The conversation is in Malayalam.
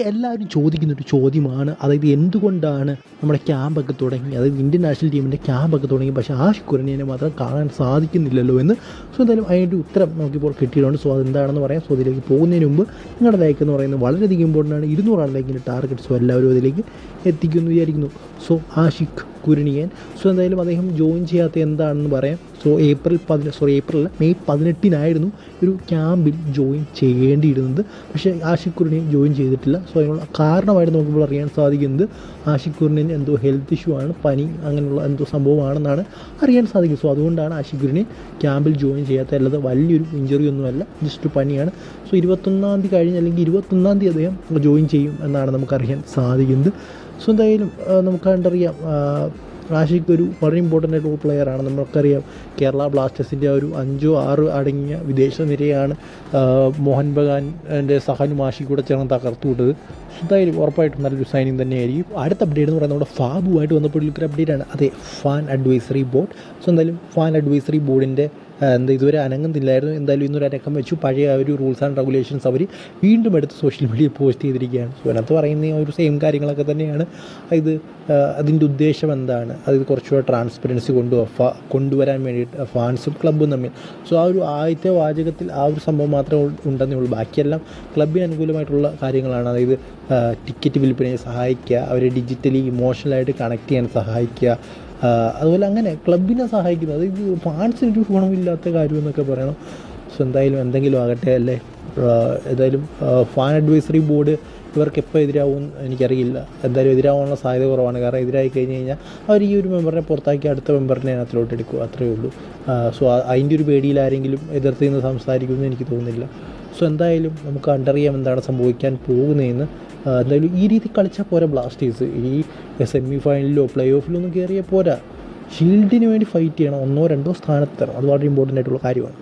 എല്ലാവരും ചോദിക്കുന്ന ഒരു ചോദ്യമാണ്. അതായത് എന്തുകൊണ്ടാണ് നമ്മുടെ ക്യാമ്പൊക്കെ തുടങ്ങി അതായത് ഇന്ത്യൻ നാഷണൽ ടീമിന്റെ ക്യാമ്പൊക്കെ തുടങ്ങി പക്ഷേ ആഷിഖ് കുരണിയെ മാത്രം കാണാൻ സാധിക്കുന്നില്ലല്ലോ എന്ന് സോ എന്തായാലും അതിന്റെ ഉത്തരം നമുക്കിപ്പോൾ കിട്ടിയിട്ടുണ്ട്. സോ അതെന്താണെന്ന് പറയാം. സോ അതിലേക്ക് പോകുന്നതിന് മുമ്പ് നിങ്ങളുടെ ലൈക്ക് എന്ന് പറയുന്നത് വളരെയധികം ഇമ്പോർട്ടന്റ് ആണ്. ഇരുന്നൂറാണ് ലൈക്കിന്റെ ടാർഗറ്റ് സോ എല്ലാവരും അതിലേക്ക് എത്തിക്കുമെന്ന് വിചാരിക്കുന്നു. സോ ആഷിഖ് കുരുണിയൻ സോ എന്തായാലും അദ്ദേഹം ജോയിൻ ചെയ്യാത്ത എന്താണെന്ന് പറയാം. സോ ഏപ്രിൽ പതിന സോറി ഏപ്രിൽ മെയ് പതിനെട്ടിനായിരുന്നു ഒരു ക്യാമ്പിൽ ജോയിൻ ചെയ്യേണ്ടിയിരുന്നത്. പക്ഷേ കുരുണിയൻ ജോയിൻ ചെയ്തിട്ടില്ല. സോ അതിനുള്ള കാരണമായിട്ട് നമുക്കിപ്പോൾ അറിയാൻ സാധിക്കുന്നത് കുരുണിയൻ എന്തോ ഹെൽത്ത് ഇഷ്യൂ ആണ് പനി അങ്ങനെയുള്ള എന്തോ സംഭവമാണെന്നാണ് അറിയാൻ സാധിക്കുന്നത്. സോ അതുകൊണ്ടാണ് കുരുണിയൻ ക്യാമ്പിൽ ജോയിൻ ചെയ്യാത്ത അല്ലാതെ വലിയൊരു ഇഞ്ചറി ഒന്നുമല്ല ജസ്റ്റ് പനിയാണ്. സോ ഇരുപത്തൊന്നാം തീയതി കഴിഞ്ഞ് അല്ലെങ്കിൽ ഇരുപത്തൊന്നാം തീയതി അദ്ദേഹം ജോയിൻ ചെയ്യും എന്നാണ് നമുക്കറിയാൻ സാധിക്കുന്നത്. സോ എന്തായാലും നമുക്ക് കണ്ടറിയാം ആഷിഖ് ഒരു വളരെ ഇമ്പോർട്ടന്റ് ആയിട്ടുള്ള പ്ലെയറാണ് നമുക്കറിയാം കേരള ബ്ലാസ്റ്റേഴ്സിന്റെ ഒരു അഞ്ചോ ആറോ അടങ്ങിയ വിദേശ നിരയാണ് മോഹൻ ബഗാന്റെ സഹനും കൂടെ ചേർന്ന് തകർത്തു വിട്ടത് എന്തായാലും ഉറപ്പായിട്ടും നല്ലൊരു സൈനിങ് തന്നെയായിരിക്കും. അടുത്ത അപ്ഡേറ്റ് എന്ന് പറയുന്നത് നമ്മുടെ ഫാബുമായിട്ട് വന്നപ്പോഴുള്ള ഒരു അപ്ഡേറ്റ് ആണ്. അതെ ഫാൻ അഡ്വൈസറി ബോർഡ് സോ എന്തായാലും ഫാൻ അഡ്വൈസറി ബോർഡിന്റെ എന്താ ഇതുവരെ അനങ്ങുന്നില്ലായിരുന്നു. എന്തായാലും ഇന്നൊരു അനക്കം വെച്ചു. പഴയ ആ ഒരു റൂൾസ് ആൻഡ് റെഗുലേഷൻസ് അവർ വീണ്ടും എടുത്ത് സോഷ്യൽ മീഡിയയിൽ പോസ്റ്റ് ചെയ്തിരിക്കുകയാണ്. സോ അതിനകത്ത് പറയുന്ന ഒരു സെയിം കാര്യങ്ങളൊക്കെ തന്നെയാണ്. ഇത് അതിന്റെ ഉദ്ദേശം എന്താണ്? അത് കുറച്ചുകൂടെ ട്രാൻസ്പെറൻസി കൊണ്ടു ഫ- കൊണ്ടുവരാൻ വേണ്ടിയിട്ട് ഫാൻസും ക്ലബ്ബും തമ്മിൽ. സോ ആ ഒരു ആദ്യത്തെ വാചകത്തിൽ ആ ഒരു സംഭവം മാത്രമേ ഉണ്ടെന്നേ ഉള്ളൂ. ബാക്കിയെല്ലാം ക്ലബിന് അനുകൂലമായിട്ടുള്ള കാര്യങ്ങളാണ്. അതായത് ടിക്കറ്റ് വിൽപ്പനയെ സഹായിക്കുക അവരെ ഡിജിറ്റലി ഇമോഷണലായിട്ട് കണക്ട് ചെയ്യാൻ സഹായിക്കുക അതുപോലെ അങ്ങനെ ക്ലബിനെ സഹായിക്കുന്നത്. അതായത് ഫാൻസിന് ഒരു ഗുണമില്ലാത്ത കാര്യം എന്നൊക്കെ പറയണം. സോ എന്തായാലും എന്തെങ്കിലും ആകട്ടെ അല്ലേ? ഏതായാലും ഫാൻ അഡ്വൈസറി ബോർഡ് ഇവർക്ക് എപ്പോൾ എതിരാവും എനിക്കറിയില്ല. എന്തായാലും എതിരാവാനുള്ള സാധ്യത കുറവാണ്. കാരണം എതിരായി കഴിഞ്ഞ് കഴിഞ്ഞാൽ അവർ ഈ ഒരു മെമ്പറിനെ പുറത്താക്കി അടുത്ത മെമ്പറിനെ അതിനകത്തിലോട്ട് എടുക്കും അത്രയേ ഉള്ളൂ. സോ അതിന്റെ ഒരു പേടിയിൽ ആരെങ്കിലും എതിർത്ത് നിന്ന് സംസാരിക്കുമെന്ന് എനിക്ക് തോന്നുന്നില്ല. സോ എന്തായാലും നമുക്ക് കണ്ടറിയാം എന്താണ് സംഭവിക്കാൻ പോകുന്നതെന്ന്. എന്തായാലും ഈ രീതി കളിച്ചാൽ പോരാ ബ്ലാസ്റ്റേഴ്സ് ഈ സെമി ഫൈനലിലോ പ്ലേ ഓഫിലോ ഒന്നും കയറിയാൽ പോരാ. ഷീൽഡിന് വേണ്ടി ഫൈറ്റ് ചെയ്യണം. ഒന്നോ രണ്ടോ സ്ഥാനത്ത് തരണം. അത് വളരെ ഇമ്പോർട്ടന്റ് ആയിട്ടുള്ള കാര്യമാണ്.